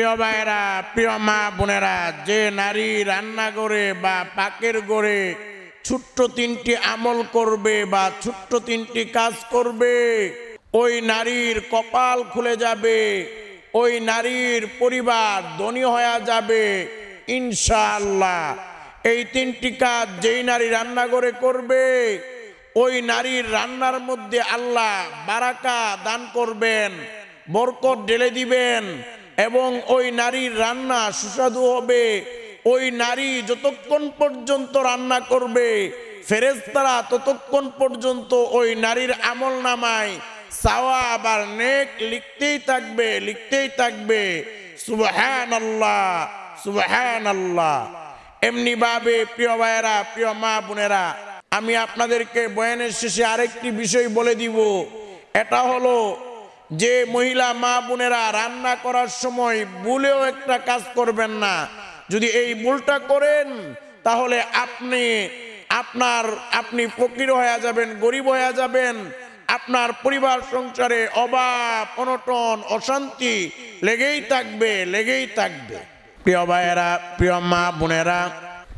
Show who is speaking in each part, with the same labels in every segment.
Speaker 1: প্রিয় ভাইয়েরা, প্রিয় মা বোনেরা, যে নারী রান্না করে বা পাকের গড়ে ছোট্ট তিনটি আমল করবে বা ছোট্ট তিনটি কাজ করবে, ওই নারীর কপাল খুলে যাবে, ওই নারীর পরিবার ধনী হয়ে যাবে, ইনশাআল্লাহ। এই তিনটি কাজ যেই নারী রান্না করে করবে, ওই নারীর রান্নার মধ্যে আল্লাহ বারাকা দান করবেন, বরকত ঢেলে দিবেন এবং ওই নারীর রান্না সুস্বাদু হবে। ওই নারী যতক্ষণ পর্যন্ত রান্না করবে ফেরেস্তারা ততক্ষণ পর্যন্ত ওই নারীর আমল নামায়। সাওয়া আবার নেক লিখতেই থাকবে লিখতেই থাকবে। সুবহান আল্লাহ সুবহান আল্লাহ এমনি ভাবে প্রিয় ভাইয়েরা, প্রিয় মা বোনেরা, আমি আপনাদেরকে বয়ানের শেষে আরেকটি বিষয় বলে দিব। এটা হলো যে মহিলা মা বোনেরা রান্না করার সময় ভুলেও একটা কাজ করবেন না। যদি এই ভুলটা করেন, তাহলে আপনি, আপনার, আপনি ফকির হয়ে যাবেন, গরিব হয়ে যাবেন। আপনার পরিবার সংসারে অভাব, অনটন, অশান্তি লেগেই থাকবে লেগেই থাকবে। প্রিয় ভাইয়েরা, প্রিয় মা বোনেরা,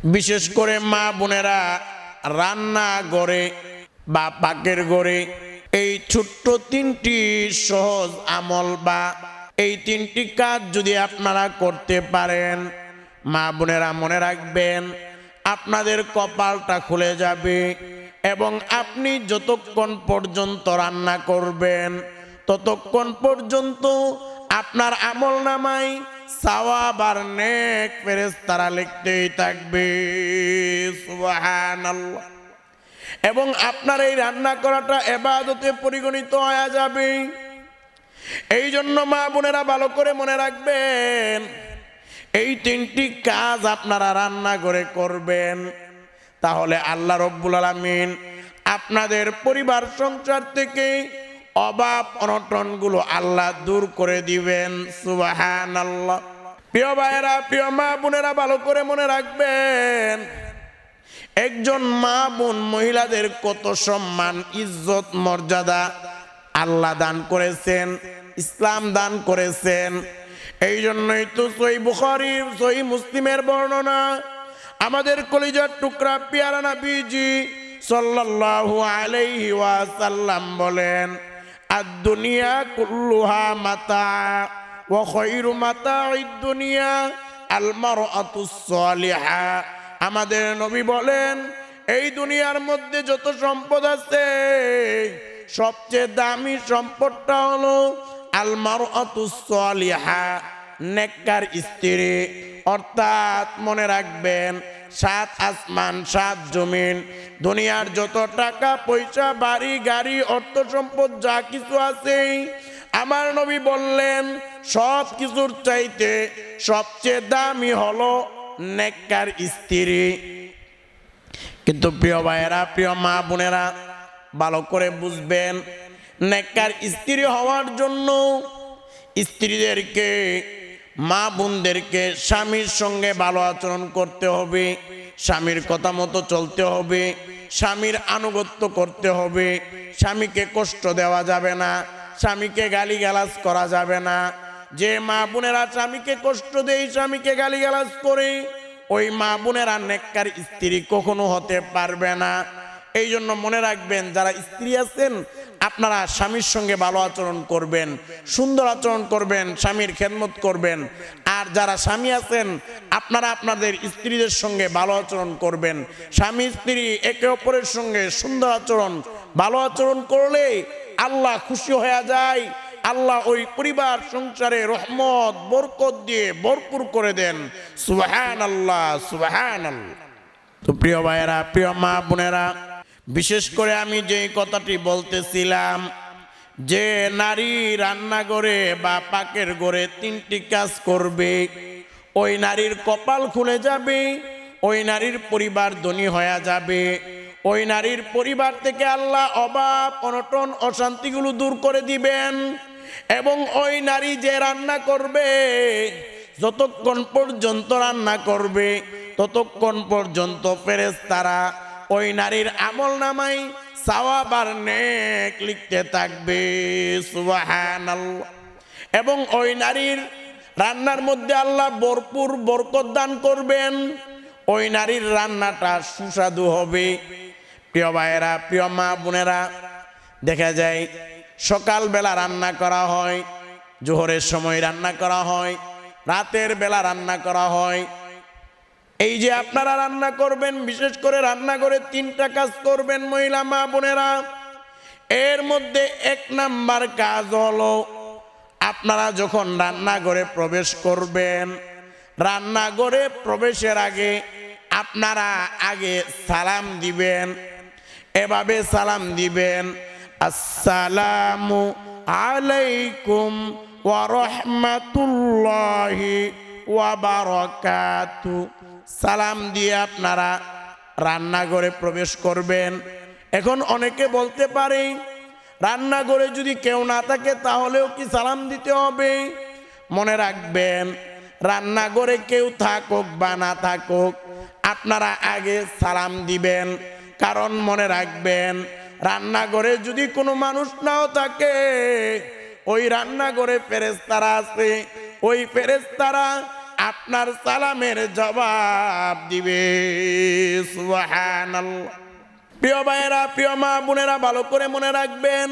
Speaker 1: বিশেষ করে মা বোনেরা রান্না গড়ে বা পাকের গড়ে এই ছোট্ট তিনটি সহজ আমল বা এই তিনটি কাজ যদি আপনারা করতে পারেন, মা বোনেরা মনে রাখবেন, আপনাদের কপালটা খুলে যাবে এবং আপনি যতক্ষণ পর্যন্ত রান্না করবেন, ততক্ষণ পর্যন্ত আপনার আমল নামাই সাওয়াব আর নেক ফেরেস তারা লিখতেই থাকবে। সুবহানাল্লাহ। এবং আপনার এই রান্না করাটা এবাদতে পরিগণিত হয়ে যাবে। এই জন্য মা বোনেরা ভালো করে মনে রাখবেন, এই তিনটি কাজ আপনারা রান্না করে করবেন। তাহলে আল্লাহ রব্বুল আলমিন আপনাদের পরিবার সংসার থেকে অভাব অনটনগুলো আল্লাহ দূর করে দিবেন। সুবাহান আল্লাহ প্রিয় ভাইয়েরা, প্রিয় মা বোনেরা ভালো করে মনে রাখবেন একজন মা বোন মহিলাদের কত সম্মান, ইজ্জত, মর্যাদা আল্লাহ দান করেছেন, ইসলাম দান করেছেন। এই জন্যই তো সই বুখারি, সই মুসলিমের বর্ণনা। আমাদের কলিজার টুকরা পিয়ারা নবীজি সাল্লাল্লাহু আলাইহি ওয়াসাল্লাম বলেন, আদ-দুনিয়া কুল্লুহা মাতা ওয়া খায়রু মাতা'id দুনিয়া আল মারআতুস সালিহা আমাদের নবী বলেন, এই দুনিয়ার মধ্যে যত সম্পদ আছে, সবচেয়ে দামি সম্পদটা হলো আলমার অতুসলিহা নেককার স্ত্রী। অর্থাৎ মনে রাখবেন, সাত আসমান, সাত জমিন, দুনিয়ার যত টাকা, পয়সা, বাড়ি, গাড়ি, অর্থ সম্পদ, যা কিছু আছে, আমার নবী বললেন সব কিছুর চাইতে সবচেয়ে দামি হলো নেককার স্ত্রী। কিন্তু প্রিয় ভাইয়েরা, প্রিয় মা বোনেরা, ভালো করে বুঝবেন, নেককার স্ত্রী হওয়ার জন্য স্ত্রীদেরকে, মা বোনদেরকে স্বামীর সঙ্গে ভালো আচরণ করতে হবে, স্বামীর কথা মতো চলতে হবে, স্বামীর আনুগত্য করতে হবে, স্বামীকে কষ্ট দেওয়া যাবে না, স্বামীকে গালিগালাজ করা যাবে না যে মা বোনেরা স্বামীকে কষ্ট দেয়, স্বামীকে গালিগালাজ করে, ওই মা বোনেরা নেককার স্ত্রী কখনো হতে পারবে না। এই জন্য মনে রাখবেন, যারা স্ত্রী আছেন, আপনারা স্বামীর সঙ্গে ভালো আচরণ করবেন, সুন্দর আচরণ করবেন, স্বামীর খেদমত করবেন। আর যারা স্বামী আছেন, আপনারা আপনাদের স্ত্রীদের সঙ্গে ভালো আচরণ করবেন। স্বামী স্ত্রী একে অপরের সঙ্গে সুন্দর আচরণ, ভালো আচরণ করলে আল্লাহ খুশি হয়ে যায়। আল্লাহ ওই পরিবার, সংসারে রহমত, বরকত দিয়ে ভরপুর করে দেন। সুবাহান আল্লাহ সুবাহান আল্লাহ তো প্রিয় ভাইয়েরা, প্রিয় মা বোনেরা, বিশেষ করে আমি যে কথাটি বলতেছিলাম, যে নারী রান্নাঘরে বা পাকের ঘরে তিনটি কাজ করবে। ওই নারীর কপাল খুলে যাবে, ওই নারীর পরিবার ধনী হয়ে যাবে। ওই নারীর পরিবার থেকে আল্লাহ অভাব অনটন, অশান্তিগুলো দূর করে দিবেন। এবং ওই নারী যে রান্না করবে, যতক্ষণ পর্যন্ত রান্না করবে, ততক্ষণ পর্যন্ত ফেরেস তারা ওই নারীর আমল নামাই সাওয়াবার নেক লিখতে থাকবে এবং ওই নারীর রান্নার মধ্যে আল্লাহ ভরপুর বরকত দান করবেন, ওই নারীর রান্নাটা সুস্বাদু হবে। প্রিয় ভাইয়েরা, প্রিয় মা বোনেরা, দেখা যায় সকালবেলা রান্না করা হয়, জোহরের সময় রান্না করা হয়, রাতের বেলা রান্না করা হয়। এই যে আপনারা রান্না করবেন, বিশেষ করে রান্না করে তিনটা কাজ করবেন মহিলা মা বোনেরা। এর মধ্যে এক নাম্বার কাজ হলো, আপনারা যখন রান্নাঘরে প্রবেশ করবেন, রান্নাঘরে প্রবেশের আগে আপনারা আগে সালাম দিবেন, এভাবে সালাম দিবেন আসসালামু আলাইকুম ওয়া রাহমাতুল্লাহি ওয়া বারাকাতু। সালাম দিয়ে আপনারা রান্নাঘরে প্রবেশ করবেন। এখন অনেকে বলতে পারে, রান্নাঘরে যদি কেউ না থাকে তাহলেও কি সালাম দিতে হবে? মনে রাখবেন, রান্নাঘরে কেউ থাকুক বা না থাকুক, আপনারা আগে সালাম দিবেন। কারণ মনে রাখবেন রান্নাঘরে যদি কোনো মানুষ নাও থাকে, ওই রান্নাঘরে ফেরেস্তারা আছে। ওই ফেরেস্তারা আপনার সালামের জবাব দিবে। প্রিয় ভাইয়েরা, প্রিয় মা বোনেরা, ভালো করে মনে রাখবেন,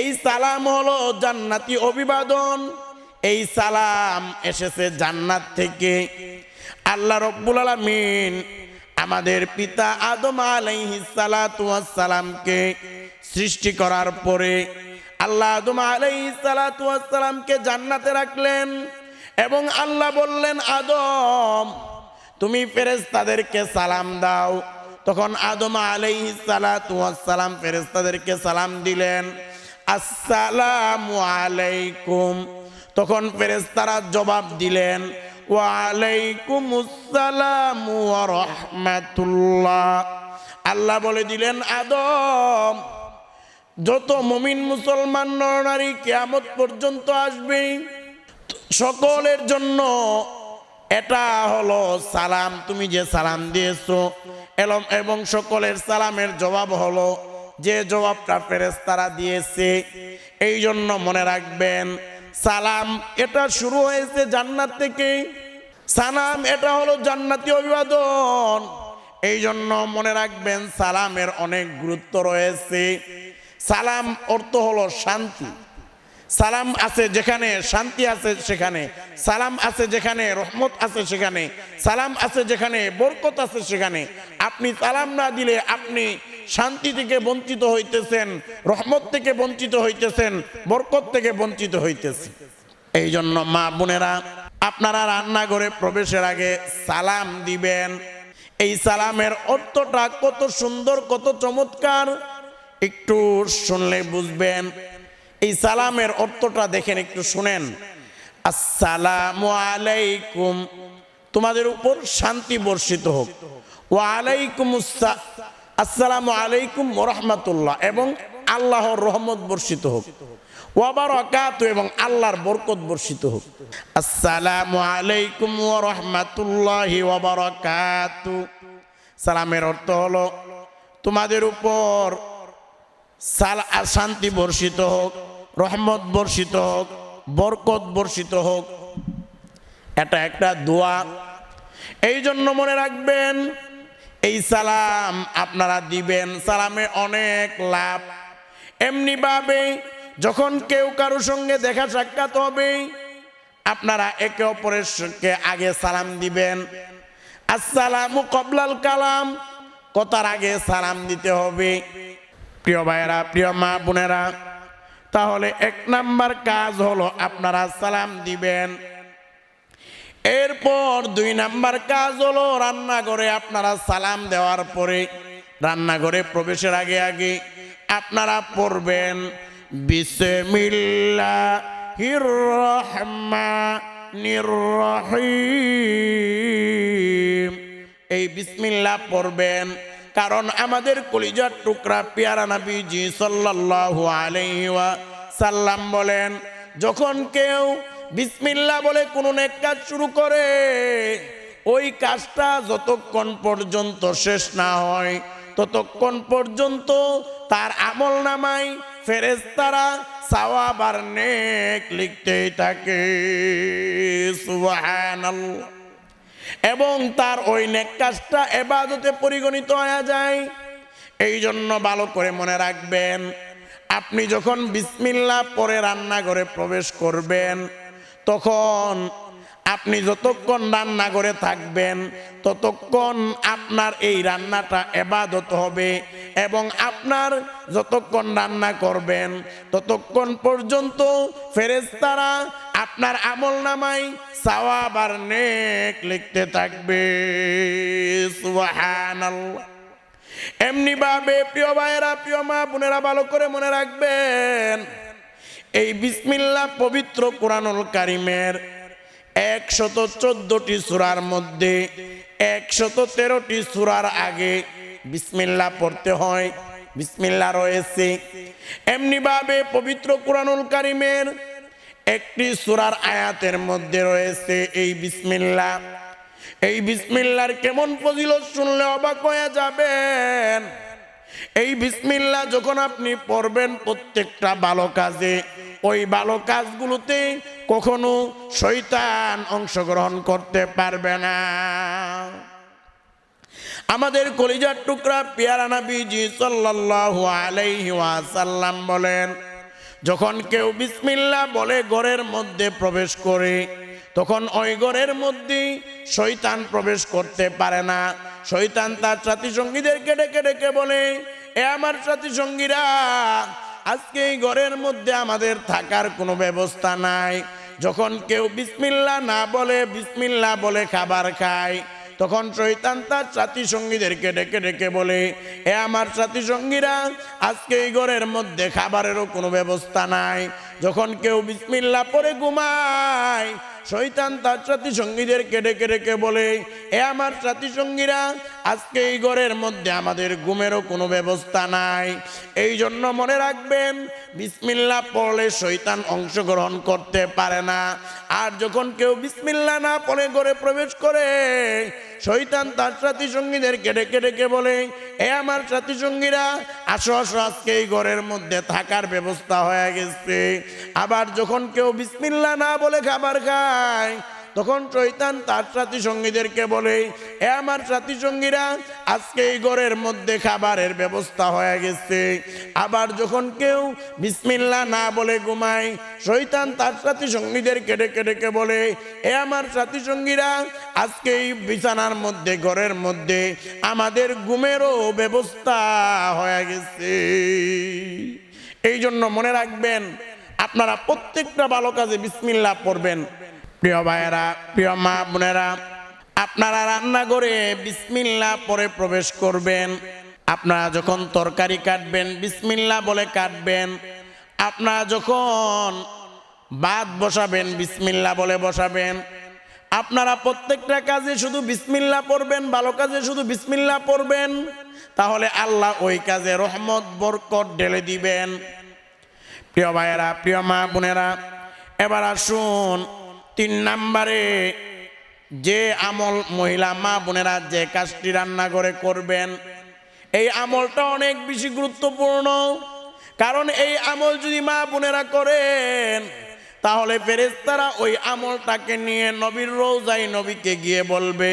Speaker 1: এই সালাম হলো জান্নাতি অভিবাদন। এই সালাম এসেছে জান্নাত থেকে। আল্লাহ রব্বুল আলামিন আমাদের পিতা আদম আলাইহিস সালাতু সালামকে সৃষ্টি করার পরে আল্লাহ আদম আলাইহিস সালাতু সালামকে জান্নাতে রাখলেন এবং আল্লাহ বললেন, আদম, তুমি ফেরেশতাদেরকে সালাম দাও। তখন আদম আলাইহিস সালাতু ওয়াস সালাম ফেরেশতাদেরকে সালাম দিলেন, আসসালামু আলাইকুম। তখন ফেরেশতারা জবাব দিলেন আল্লাহ বলে দিলেন, আদম, যত মমিন মুসলমান নরনারী কেয়ামত পর্যন্ত আসবে, সকলের জন্য এটা হলো সালাম। তুমি যে সালাম দিয়েছ, এলম এবং সকলের সালামের জবাব হলো, যে জবাবটা ফেরেস্তারা দিয়েছে এই জন্য মনে রাখবেন সালাম, এটা শুরু হয়েছে জান্নাত থেকে। সালাম, এটা হলো জান্নাতি অভিবাদন। এই জন্য মনে রাখবেন, সালামের অনেক গুরুত্ব রয়েছে। সালাম অর্থ হলো শান্তি। সালাম আছে যেখানে শান্তি আছে সেখানে। সালাম আছে যেখানে রহমত আছে সেখানে। সালাম আছে যেখানে বরকত আছে সেখানে। আপনি সালাম না দিলে আপনি শান্তি থেকে বঞ্চিত হইতেছেন, রহমত থেকে বঞ্চিত হইতেছেন, বরকত থেকে বঞ্চিত হইতেছে। এই জন্য মা বোনেরা, আপনারা রান্নাঘরে প্রবেশের আগে সালাম দিবেন। এই সালামের অর্থটা কত সুন্দর, কত চমৎকার। একটু শুনলে বুঝবেন। এই সালামের অর্থটা দেখেন, একটু শুনেন। আসসালামু আলাইকুম। তোমাদের উপর শান্তি বর্ষিত হোক। ওয়া আলাইকুম আসসালামু আলাইকুম রহমাতুল্লাহ। এবং আল্লাহর রহমত বর্ষিত হোক। ওয়াবারাকাত এবং আল্লাহর বরকত বর্ষিত হোক। আসসালামু আলাইকুম ওয়া রাহমাতুল্লাহি ওয়া বারাকাতু। সালামের অর্থ হলো, তোমাদের উপর সাল শান্তি বর্ষিত হোক, রহমত বর্ষিত হোক, বরকত বর্ষিত হোক। এটা একটা দোয়া। এই জন্য মনে রাখবেন এই সালাম আপনারা দিবেন। সালামে অনেক লাভ। এমনিভাবে যখন কেউ কারও সঙ্গে দেখা সাক্ষাৎ হবে, আপনারা একে অপরের সঙ্গে আগে সালাম দিবেন। আসসালামু কবলাল কালাম, কথার আগে সালাম দিতে হবে। প্রিয় ভাইয়েরা, প্রিয় মা বোনেরা, তাহলে এক নাম্বার কাজ হলো আপনারা সালাম দিবেন। এরপর দুই নাম্বার কাজ হলো রান্নাঘরে আপনারা সালাম দেওয়ার পরে রান্নাঘরে প্রবেশের আগে আগে আপনারা পড়বেন এই বিসমিল্লাহ পড়বেন, কারণ আমাদের কলিজার টুকরা পিয়ারা নবীজি সাল্লাল্লাহু আলাইহি ওয়া সাল্লাম বলেন, যখন কেউ বিসমিল্লাহ বলে কোনো নেক কাজ শুরু করে। ওই কাজটা যতক্ষণ পর্যন্ত শেষ না হয়, ততক্ষণ পর্যন্ত তার আমল নামায় ফেরেস্তারা সাওয়াব আর নেক লিখতেই থাকে। এবং তার ওই নেক কাজটা এবাদতে পরিগণিত হয়ে যায়। এই জন্য ভালো করে মনে রাখবেন, আপনি যখন বিসমিল্লা পরে রান্নাঘরে প্রবেশ করবেন তখন আপনি যতক্ষণ রান্না করে থাকবেন, ততক্ষণ আপনার এই রান্নাটা এবাদত হবে এবং আপনার যতক্ষণ রান্না করবেন, ততক্ষণ পর্যন্ত ফেরেস্তারা আপনার আমল নামাই সাওয়াব আর নেক লিখতে থাকবে। সুবহানাল্লাহ। এমনি ভাবে প্রিয় ভাইয়েরা, প্রিয় মা বোনেরা, ভালো করে মনে রাখবেন এই বিসমিল্লাহ পবিত্র কোরআনুল কারিমের একশত চোদ্দটি সুরার মধ্যে একশত তেরোটি সুরার আগে বিসমিল্লাহ পড়তে হয় বিসমিল্লা রয়েছে। এমনি ভাবে পবিত্র কোরআনুল কারিমের একটি সুরার আয়াতের মধ্যে রয়েছে এই বিসমিল্লাহ। এই বিসমিল্লার কেমন ফজিলত শুনলে অবাক হয়ে যাবেন। এই বিসমিল্লা যখন আপনি পড়বেন প্রত্যেকটা ভালো কাজে, ওই ভালো কাজগুলোতে কখনো শৈতান অংশগ্রহণ করতে পারবে না। আমাদের কলিজার টুকরা পিয়ারা নবীজি সাল্লাল্লাহু আলাইহি ওয়াসাল্লাম বলেন, যখন কেউ বিসমিল্লা বলে ঘরের মধ্যে প্রবেশ করে, তখন ওই ঘরের মধ্যে শৈতান প্রবেশ করতে পারে না। শৈতান তার সাথী সঙ্গীদেরকে ডেকে ডেকে বলে, এ আমার সাথী সঙ্গীরা আজকে এই ঘরের মধ্যে আমাদের থাকার কোনো ব্যবস্থা নাই। যখন কেউ বিসমিল্লা না বলে বিসমিল্লা বলে খাবার খায়, তখন শৈতান তার সাথী ডেকে ডেকে বলে, এ আমার সাথী সঙ্গীরা আজকে এই ঘরের মধ্যে খাবারেরও কোনো ব্যবস্থা নাই। যখন কেউ বিসমিল্লা পরে ঘুমায় শৈতান তার সাথী সঙ্গীদেরকে কেটে কে বলে এ আমার সাথী সঙ্গীরা আজকে এই ঘরের মধ্যে আমাদের ঘুমেরও কোনো ব্যবস্থা নাই। এই জন্য মনে রাখবেন, বিসমিল্লা পড়লে শৈতান অংশগ্রহণ করতে পারে না। আর যখন কেউ বিসমিল্লা না পড়ে ঘরে প্রবেশ করে শৈতান তার সাথী সঙ্গীদেরকে ডেকে ডেকে বলে, এ আমার সাথী সঙ্গীরা আসো আসো, আজকে এই ঘরের মধ্যে থাকার ব্যবস্থা হয়ে গেছে। আবার যখন কেউ বিসমিল্লা না বলে খাবার খায় তখন শৈতান তার সাথী সঙ্গীদেরকে বলে, এ আমার সাথী সঙ্গীরা আজকে এই ঘরের মধ্যে খাবারের ব্যবস্থা হয়ে গেছে। আবার যখন কেউ বিসমিল্লা না বলে ঘুমায় শৈতান তার সাথী সঙ্গীদেরকে ডেকে ডেকে বলে, এ আমার সাথী সঙ্গীরা আজকে এই বিছানার মধ্যে, ঘরের মধ্যে আমাদের ঘুমেরও ব্যবস্থা হয়ে গেছে। এই জন্য মনে রাখবেন, আপনারা প্রত্যেকটা ভালো কাজে বিসমিল্লা পড়বেন। প্রিয় ভাইয়েরা, প্রিয় মা বোনেরা, আপনারা রান্না করে বিসমিল্লা পরে প্রবেশ করবেন। আপনারা যখন তরকারি কাটবেন বিসমিল্লা বলে কাটবেন। আপনারা যখন বাদ বসাবেন বিসমিল্লা বলে বসাবেন। আপনারা প্রত্যেকটা কাজে শুধু বিসমিল্লা পড়বেন, ভালো কাজে শুধু বিসমিল্লা পড়বেন। তাহলে আল্লাহ ওই কাজে রহমত, বরকত ঢেলে দিবেন। প্রিয় ভাইয়েরা, প্রিয় মা বোনেরা, এবার আসুন তিন নাম্বারে, যে আমল মহিলা মা বোনেরা যে কাজটি রান্না করে করবেন, এই আমলটা অনেক বেশি গুরুত্বপূর্ণ। কারণ এই আমল যদি মা বোনেরা করেন, তাহলে ফেরেস্তারা ওই আমলটাকে নিয়ে নবীর রোজাই নবীকে গিয়ে বলবে,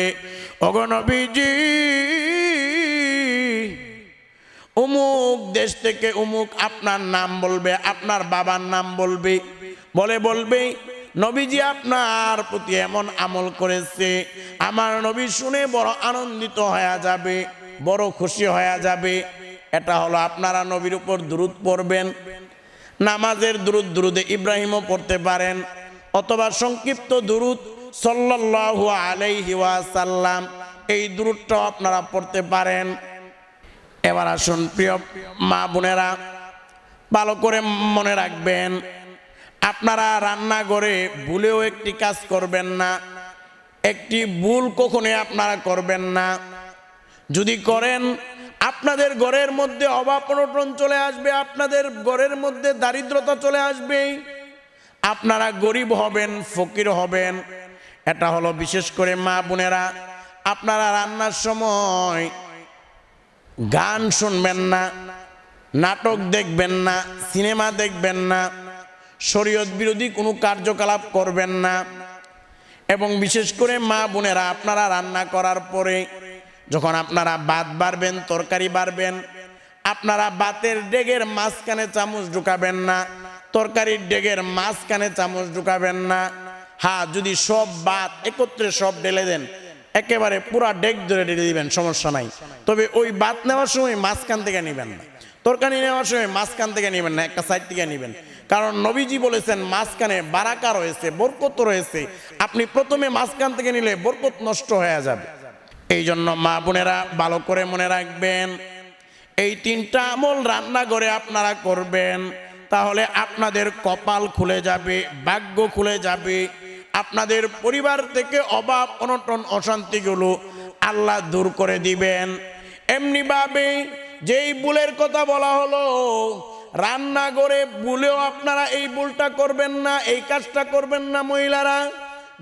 Speaker 1: ওগো নবীজি অমুক দেশ থেকে অমুক আপনার নাম বলবে, আপনার বাবার নাম বলবে। বলে বলবে নবীজি আপনার প্রতি এমন আমল করেছে, আমার নবী শুনে বড় আনন্দিত হয়ে যাবে, বড় খুশি হয়ে যাবে। এটা হলো আপনারা নবীর উপর দ্রুত পড়বেন, নামাজের দ্রুত দ্রুদে ইব্রাহিমও পড়তে পারেন, অথবা সংক্ষিপ্ত দ্রুত সাল্লাল্লাহু আলাইহি ওয়াসাল্লাম, এই দ্রুতটাও আপনারা পড়তে পারেন। এবার আসুন প্রিয় মা বোনেরা, ভালো করে মনে রাখবেন আপনারা রান্না করে ভুলেও একটি কাজ করবেন না। একটি ভুল কখনোই আপনারা করবেন না। যদি করেন, আপনাদের ঘরের মধ্যে অভাব অনটন চলে আসবে, আপনাদের ঘরের মধ্যে দারিদ্রতা চলে আসবে। আপনারা গরিব হবেন, ফকির হবেন। এটা হলো বিশেষ করে মা বোনেরা। আপনারা রান্নার সময় গান শুনবেন না, নাটক দেখবেন না, সিনেমা দেখবেন না। শরীয়ত বিরোধী কোনো কার্যকলাপ করবেন না। এবং বিশেষ করে মা বোনেরা, আপনারা রান্না করার পরে যখন আপনারা ভাত বাড়বেন, তরকারি বাড়বেন, আপনারা বাতের ডেগের মাঝখানে চামচ ঢুকাবেন না, তরকারির ডেগের মাঝখানে চামচ ঢুকাবেন না। হ্যাঁ যদি সব বাত একত্রে সব ঢেলে দেন, একেবারে পুরা ডেক ধরে ঢেলে দিবেন, সমস্যা নাই। তবে ওই বাত নেওয়ার সময় মাঝখান থেকে নেবেন না। তরকারি নেওয়ার সময় মাঝখান থেকে নেবেন না, একটা সাইড থেকে নেবেন। কারণ নবীজি বলেছেন, মাঝখানে বারাকা রয়েছে, বরকত রয়েছে। আপনি প্রথমে মাঝখান থেকে নিলে বরকত নষ্ট হয়ে যাবে। এই জন্য মা বোনেরা ভালো করে মনে রাখবেন, এই তিনটা আমল রান্নাঘরে আপনারা করবেন, তাহলে আপনাদের কপাল খুলে যাবে, ভাগ্য খুলে যাবে। আপনাদের পরিবার থেকে অভাব, অনটন, অশান্তিগুলো আল্লাহ দূর করে দিবেন। এমনি ভাবে যেই বুলের কথা বলা হলো রান্নাঘরে ভুলেও আপনারা এই বুলটা করবেন না, এই কাজটা করবেন না মহিলারা।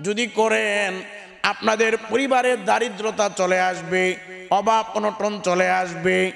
Speaker 1: যদি করেন, আপনাদের পরিবারের দারিদ্রতা চলে আসবে অভাব অনটন চলে আসবে।